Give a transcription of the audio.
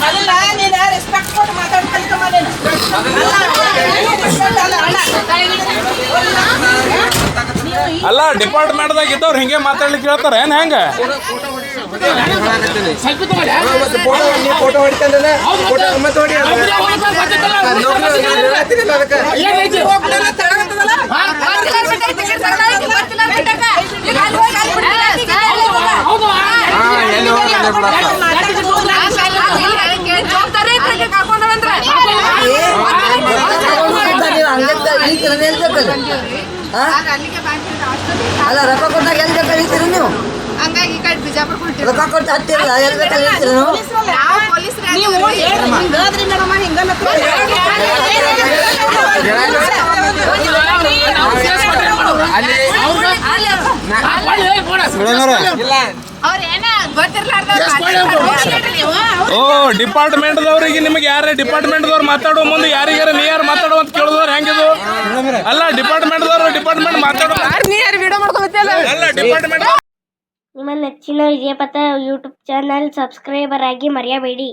ಮೊದಲ ನೀನ್ respect ಕೊಟ್ಟು ಮಾತಾಡ್ ಕಲಿತಮ್ಮ ನೀನು. ಅಲ್ಲ, ಡಿಪಾರ್ಟ್ಮೆಂಟ್ದಾಗ ಇದ್ದವ್ರು ಹಿಂಗೆ ಮಾತಾಡ್ಲಿಕ್ಕೆ ಹೇಳ್ತಾರೆ ಏನು ಹೆಂಗೆ? ಮತ್ತೆ ಫೋಟೋ ಫೋಟೋ ಮತ್ತೆ ಹೊಡಿ. ಅದಕ್ಕೆ ಹೋಗ್ಬಿಡಲ್ಲ, ತಡಗತ್ತದಲ್ಲ? ಹಾ ಎಲ್ಲಿ ಹೋಗಿ ಅಲ್ಲೇ ರೊಕ್ಕ ಕೊಟ್ಟಾಗ ಎಲ್ಲಿ ಬೇಕಾದ್ರೆ ನೀವು ಹಂಗಾಗಿ ಈ ಕಡೆ ಬಿಜಾಪುರ ಕೊಟ್ಟಿದ್ರು ರೊಕ್ಕ ಕೊಟ್ಟು ಹತ್ತಿರಲ್ಲ ಎಲ್ಲಿ ಬೇಕಾದ್ರೆ ನೀವು ನಾವು ಹಿಂಗಲ್ಲ ಅಲ್ಲಿ ಇಲ್ಲ ಅವ್ರ ಓ ಡಿಪಾರ್ಟ್ಮೆಂಟ್ದವ್ರಿಗೆ ನಿಮಗೆ ಯಾರೇ ಡಿಪಾರ್ಟ್ಮೆಂಟ್ದವ್ರು ಮಾತಾಡೋ ಮುಂದೆ ಯಾರಿಗಾರ ನೀ ಯಾರು ಮಾತಾಡೋ ಅಂತ ಕೇಳಿದ್ರು ಹೆಂಗಿದು? ಅಲ್ಲ ಡಿಪಾರ್ಟ್ಮೆಂಟ್ದವ್ರು ಡಿಪಾರ್ಟ್ಮೆಂಟ್ ಮಾತಾಡೋ ಯಾರು ವಿಡಿಯೋ ಮಾಡ್ಕೊಬತ್ತಿಯಲ್ಲ ಅಲ್ಲ ಡಿಪಾರ್ಟ್ಮೆಂಟ್ ನಿಮ್ಮ ನೆಚ್ಚಿನ ವಿಜಯಪಥ ಯೂಟ್ಯೂಬ್ ಚಾನಲ್ ಸಬ್ಸ್ಕ್ರೈಬರ್ ಆಗಿ ಮರೆಯಬೇಡಿ.